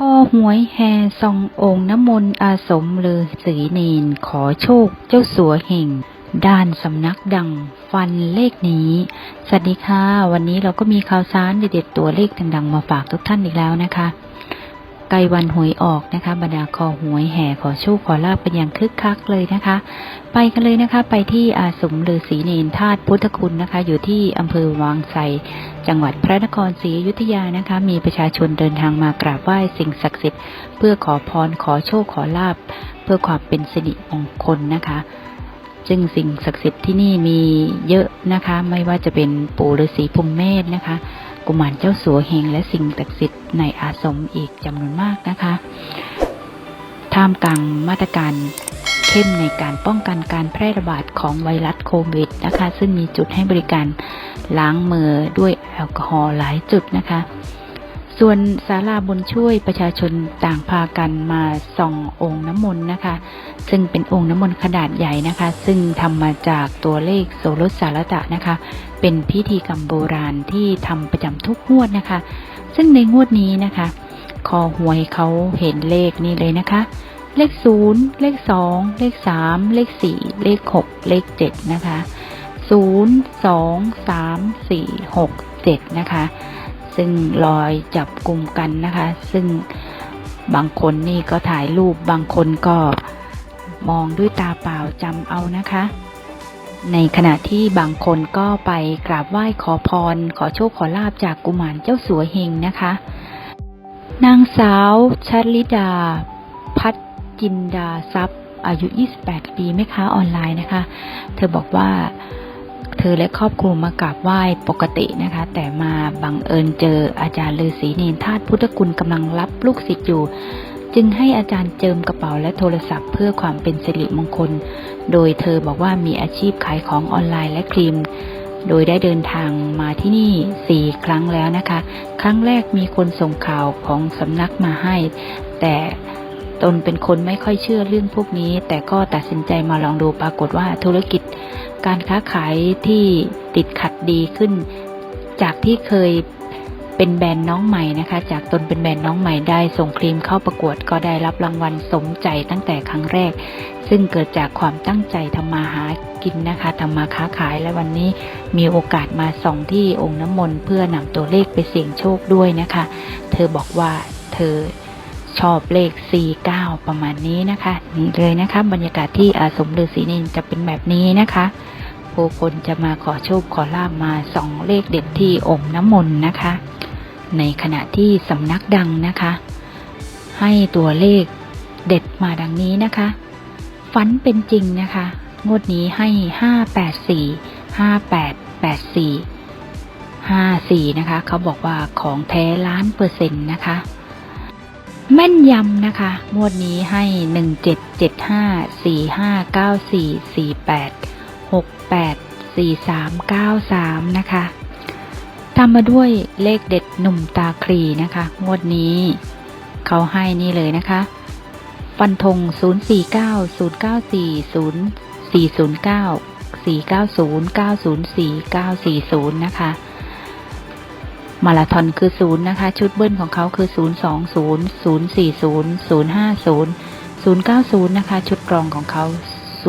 ข้อหวยแห่ซององค์น้ำมนต์อาสมฤาษีเนนขอโชคเจ้าสัวเห่ง ด้านสำนักดังฟันเลขนี้ สวัสดีค่ะ วันนี้เราก็มีข่าวสารเด็ดๆตัวเลขดังๆมาฝากทุกท่านอีกแล้วนะคะ ใกล้วันหวยออกนะคะ บรรดาคอหวยแห่ขอโชคขอลาบกันอย่างคึกคักเลยนะคะ ไปกันเลยนะคะ ไปที่อาสมฤาษีเนนธาตุพุทธคุณนะคะ อยู่ที่อำเภอวางไทจังหวัดพระนครศรีอยุธยานะคะ มีประชาชนเดินทางมากราบไหว้สิ่งศักดิ์สิทธิ์ เพื่อขอพรขอโชคขอลาบ เพื่อความเป็นสิริมงคลนะคะซึ่งสิ่งศักดิ์สิทธิ์ที่นี่มีเยอะนะคะ ไม่ว่าจะเป็นปู่ฤาษีพรหมเมธนะคะ กุมารเจ้าสัวเฮงและสิ่งศักดิ์สิทธิ์ในอาสมอีกจำนวนมากนะคะ ท่ามกลางมาตรการเข้มในการป้องกันการแพร่ระบาดของไวรัสโควิดนะคะ ซึ่งมีจุดให้บริการล้างมือด้วยแอลกอฮอล์หลายจุดนะคะ ส่วนศาลาบุญช่วยประชาชนต่างพากันมาส่ององค์น้ำมนต์นะคะ ซึ่งเป็นองค์น้ำมนต์ขนาดใหญ่นะคะ ซึ่งทำมาจากตัวเลขโสรสสารตะนะคะ เป็นพิธีกรรมโบราณที่ทำประจำทุกงวดนะคะ ซึ่งในงวดนี้นะคะ คอหวยเขาเห็นเลขนี้เลยนะคะ เลขศูนย์เลขสองเลขสามเลขสี่เลขหกเลขเจ็ดนะคะศูนย์สองสามสี่หกเจ็ดนะคะ ซึ่งลอยจับกลุ่มกันนะคะ ซึ่งบางคนนี่ก็ถ่ายรูปบางคนก็มองด้วยตาเปล่าจำเอานะคะ ในขณะที่บางคนก็ไปกราบไหว้ขอพร ขอโชคขอลาบจากกุมารเจ้าสัวเฮงนะคะ นางสาวชลิดา พัฒจินดาทรัพย์ อายุ 28 ปีแม่ค้าออนไลน์นะคะ เธอบอกว่า เธอและครอบครัวมากราบไหว้ปกตินะคะ แต่มาบังเอิญเจออาจารย์ฤาษีเนนธาตุพุทธคุณกำลังรับลูกศิษย์อยู่ จึงให้อาจารย์เจิมกระเป๋าและโทรศัพท์เพื่อความเป็นสิริมงคล โดยเธอบอกว่ามีอาชีพขายของออนไลน์และครีม โดยได้เดินทางมาที่นี่ 4 ครั้งแล้วนะคะ ครั้งแรกมีคนส่งข่าวของสำนักมาให้ แต่ตนเป็นคนไม่ค่อยเชื่อเรื่องพวกนี้ แต่ก็ตัดสินใจมาลองดูปรากฏว่าธุรกิจ การค้าขายที่ติดขัดดีขึ้น จากที่เคยเป็นแบรนด์น้องใหม่นะคะ จากตนเป็นแบรนด์น้องใหม่ได้ส่งครีมเข้าประกวด ก็ได้รับรางวัลสมใจตั้งแต่ครั้งแรก ซึ่งเกิดจากความตั้งใจทำมาหากินนะคะทำมาค้าขายและวันนี้มีโอกาสมาส่องที่องค์น้ำมนต์เพื่อนำตัวเลขไปเสี่ยงโชคด้วยนะคะ เธอบอกว่าเธอชอบเลข 49 ประมาณนี้นะคะ นี่เลยนะคะ บรรยากาศที่อาสมฤาษีนินจะเป็นแบบนี้นะคะ ผู้คนจะมาขอโชคขอลาบมาส่องเลขเด็ดที่องค์น้ำมนต์นะคะ ในขณะที่สำนักดังนะคะ ให้ตัวเลขเด็ดมาดังนี้นะคะ ฝันเป็นจริงนะคะ งวดนี้ให้ 584 5884 54 นะคะ เขาบอกว่าของแท้ล้านเปอร์เซ็นต์นะคะแม่นยำนะคะ งวดนี้ให้ 68 4393 นะคะ ตามมาด้วยเลขเด็ดหนุ่มตาครีนะคะ งวดนี้ เขาให้นี่เลยนะคะ ฟันธง 049 094 0409 490 904 940 นะคะ มาราธอนคือ 0 นะคะ ชุดเบิ้ลของเขาคือ 020 040 050 090 นะคะ ชุดกรองของเขา 054 082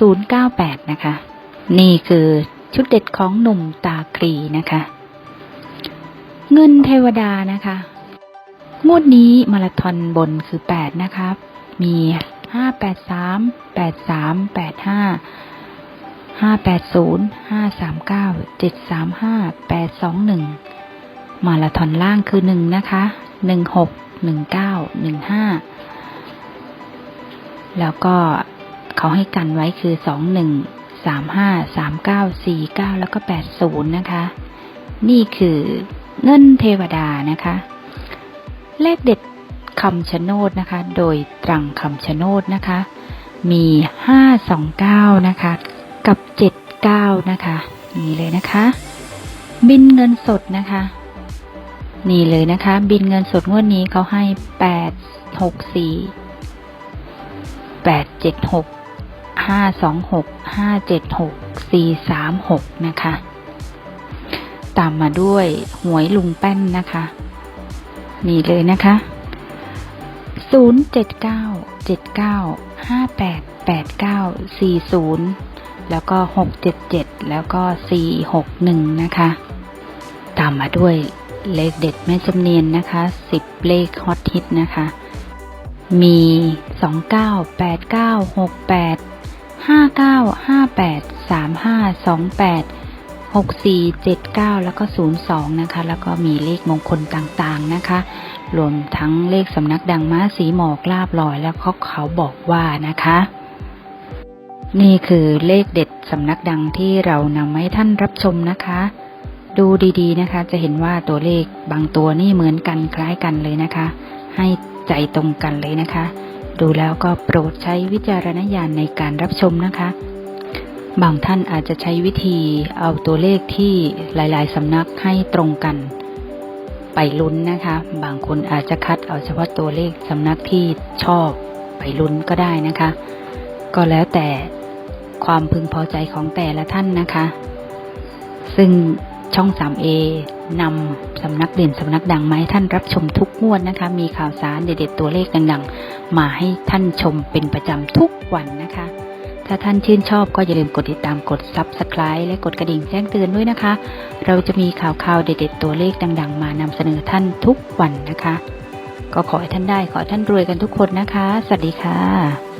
098 นะคะ นี่คือชุดเด็ดของหนุ่มตาครีนะคะ เงินเทวดานะคะ งวดนี้มาราธอนบนคือ 8 นะคะมี 583 83 85 580 539 735 821 มาราธอนล่างคือ 1 นะคะ 16 19 15 แล้วก็เขาให้กันไว้คือ21 35 39 49แล้วก็80นะคะ นี่คือเงินเทวดานะคะ เลขเด็ดคำชะโนดนะคะ โดยตรังคำชะโนดนะคะ มี529นะคะ กับ79นะคะนี่เลยนะคะ บินเงินสดนะคะ นี่เลยนะคะ บินเงินสดงวดนี้เขาให้ 864 876 526 576 436นะคะ ตามมาด้วยหวยลุงแป้นนะคะ นี่เลยนะคะ07979588940แล้วก็677แล้วก็461นะคะ ตามมาด้วยเลขเด็ดแม่จำเนียนนะคะ10เลขฮอตฮิตนะคะ มี 29 89 68 59 58 35 28 6479 แล้วก็ 02 นะคะ แล้วก็มีเลขมงคลต่างๆนะคะ รวมทั้งเลขสำนักดังม้าสีหมอกลาบลอยแล้วก็เขาบอกว่านะคะ นี่คือเลขเด็ดสำนักดังที่เรานำมาให้ท่านรับชมนะคะดูดีๆนะคะ จะเห็นว่าตัวเลขบางตัวนี่เหมือนกันคล้ายกันเลยนะคะ ให้ ใจตรงกันเลยนะคะ ดูแล้วก็โปรดใช้วิจารณญาณในการรับชมนะคะ บางท่านอาจจะใช้วิธีเอาตัวเลขที่หลายๆสำนักให้ตรงกัน ไปลุ้นนะคะ บางคนอาจจะคัดเอาเฉพาะตัวเลขสำนักที่ชอบไปลุ้นก็ได้นะคะ ก็แล้วแต่ความพึงพอใจของแต่ละท่านนะคะ ซึ่ง ช่อง 3A นำสำนักเด่นสำนักดังมาให้ท่านรับชมทุกงวดนะคะ มีข่าวสารเด็ดๆตัวเลขดังๆ มาให้ท่านชมเป็นประจำทุกวันนะคะ ถ้าท่านชื่นชอบก็อย่าลืมกดติดตามกด Subscribe และกดกระดิ่งแจ้งเตือนด้วยนะคะ เราจะมีข่าวข่าวเด็ดๆตัวเลขดังๆ มานำเสนอท่านทุกวันนะคะ ก็ขอให้ท่านได้ขอให้ท่านรวยกันทุกคนนะคะ สวัสดีค่ะ